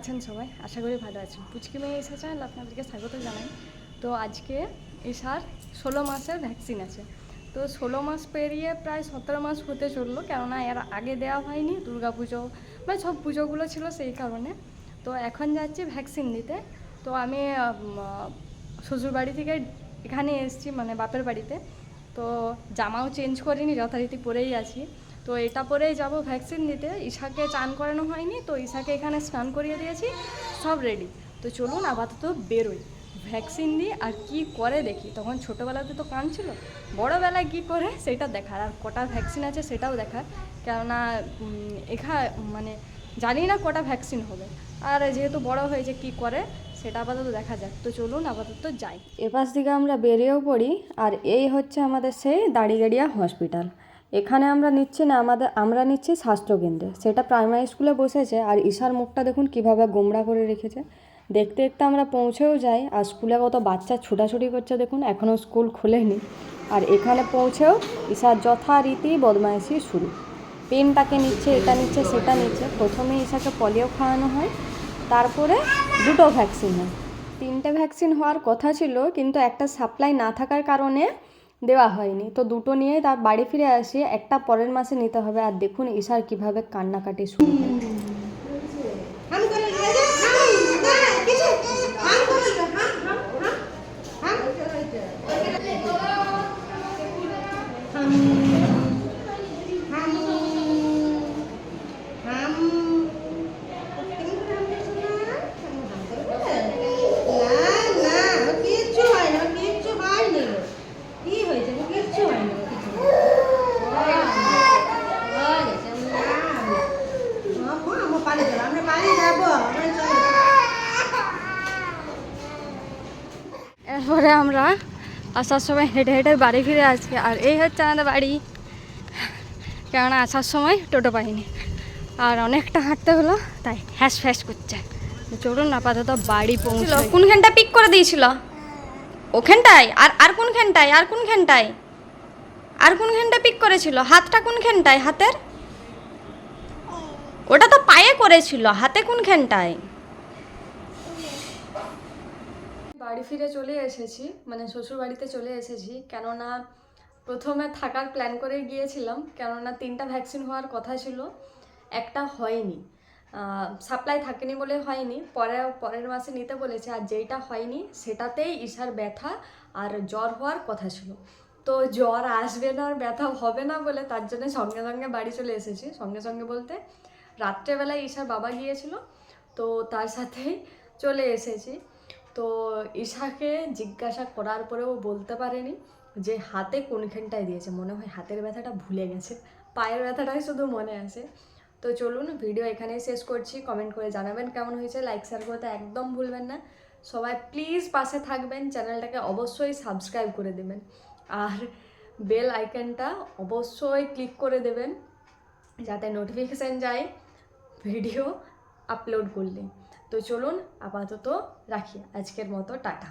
আছেন সবাই? আশা করি ভালো আছেন। পুচকি মেয়ে এসে চ্যানেল আপনাদেরকে স্বাগত জানাই। তো আজকে এসার ষোলো মাসের ভ্যাকসিন আছে। তো ষোলো মাস পেরিয়ে প্রায় সতেরো মাস হতে চলল, কেননা এর আগে দেওয়া হয়নি দুর্গা পুজো বা সব পুজোগুলো ছিল সেই কারণে। তো এখন যাচ্ছি ভ্যাকসিন দিতে। তো আমি শ্বশুরবাড়ি থেকে এখানে এসেছি মানে বাপের বাড়িতে। তো জামাও চেঞ্জ করিনি, যথারীতি পরেই আছি। তো এটা পরেই যাব ভ্যাকসিন দিতে ঈশাকে চান করানো হয়নি, তো ঈশাকে এখানে স্নান করিয়ে দিয়েছি, সব রেডি তো চলুন আপাতত বেরোই। ভ্যাকসিন দিই আর কি করে দেখি। তখন ছোটোবেলাতে তো কাঁদছিল, বড়োবেলায় কি করে সেটা দেখার। আর কটা ভ্যাকসিন আছে সেটাও দেখার। কেননা এখা মানে জানি না কটা ভ্যাকসিন হবে। আর যেহেতু বড় হয়েছে কি করে, সেটা আপাতত দেখা যাক। তো চলুন আপাতত যাই। এপাশ দিকে আমরা বেরিয়েও পড়ি, আর এই হচ্ছে আমাদের সেই দাড়িগাড়িয়া হসপিটাল এখানে আমরা নিচ্ছি না, আমাদের, আমরা নিচ্ছি স্বাস্থ্যকেন্দ্রে সেটা প্রাইমারি স্কুলে বসেছে, আর ঈশার মুখটা দেখুন কীভাবে গোমড়া করে রেখেছে। দেখতে দেখতে আমরা পৌঁছেও যাই, আর স্কুলে কত বাচ্চা ছোটাছুটি করছে দেখুন এখনও স্কুল খোলেনি। আর এখানে পৌঁছেও ঈশার যথারীতি বদমাইশি শুরু। পেনটাকে নিচ্ছে, এটা নিচ্ছে, সেটা নিচ্ছে। প্রথমে ঈশাকে পলিও খাওয়ানো হয়, তারপরে দুটো ভ্যাকসিন হয়। তিনটে ভ্যাকসিন হওয়ার কথা ছিল, কিন্তু একটা সাপ্লাই না থাকার কারণে দেওয়া হয়নি তো দুটো নিয়ে তার বাড়ি ফিরে আসি একটা পরের মাসে নিতে হবে আর দেখুন ঈশার কীভাবে কান্নাকাটি শুরু নিয়ে যা হাম না কিছু হাম করে যা হাম হাম হাম হাম হাম হাম না না ও কিচ্ছু হয় না ও কিচ্ছু হয়নি ওর। কি হয়েছে ও কিচ্ছু হয়নি ওর কিছু হয়ে গেছে না আম্মা আম্মা পানি চলো আমরা পানি যাব আমরা চলো এরপরে আমরা আসার সময় হেঁটে হেঁটে বাড়ি ফিরে আসছি আর এই হচ্ছে আমাদের বাড়ি। কেননা আসার সময় টোটো পাইনি। আর অনেকটা হাঁটতে হলো, তাই হ্যাস ফ্যাস করছে। চলুন আপাতত বাড়ি পৌঁছলো কোনখানটা পিক করে দিয়েছিল? ওখানটায়? আর আর কোনখানটায়? আর কোনখানটায়? আর কোনখানটা পিক করেছিল? হাতটা কোনখানটায়? হাতের? ওটা তো পায়ে করেছিল। হাতে কোনখানটায়? বাড়ি ফিরে চলে এসেছি মানে শ্বশুর বাড়িতে চলে এসেছি। কেননা প্রথমে থাকার প্ল্যান করে গিয়েছিলাম, কেননা তিনটা ভ্যাকসিন হওয়ার কথা ছিল, একটা হয়নি। সাপ্লাই থাকেনি বলে হয়নি, পরে, পরের মাসে নিতে বলেছে, আর যেইটা হয়নি, সেটাতেই ঈশার ব্যথা আর জ্বর হওয়ার কথা ছিল। তো জ্বর আসবে না আর ব্যথা হবে না বলে তার জন্য সঙ্গে সঙ্গে বাড়ি চলে এসেছি। সঙ্গে সঙ্গে বলতে রাত্রেবেলায় ঈশার বাবা গিয়েছিল, তো তার সাথেই চলে এসেছি। তো ঈশাকে জিজ্ঞাসা করার পরেও বলতে পারেনি যে হাতে কোনখানটায় দিয়েছে। মনে হয় হাতের ব্যথাটা ভুলে গেছে। পায়ের ব্যথাটাই শুধু মনে আছে। তো চলুন, ভিডিও এখানেই শেষ করছি। কমেন্ট করে জানাবেন কেমন হয়েছে। লাইক, শেয়ার করতে একদম ভুলবেন না। সবাই প্লিজ পাশে থাকবেন। চ্যানেলটাকে অবশ্যই সাবস্ক্রাইব করে দেবেন। আর বেল আইকনটা অবশ্যই ক্লিক করে দেবেন, যাতে নোটিফিকেশান যায় ভিডিও আপলোড করলে। তো চলুন আপাতত রাখি আজকের মতো টাটা।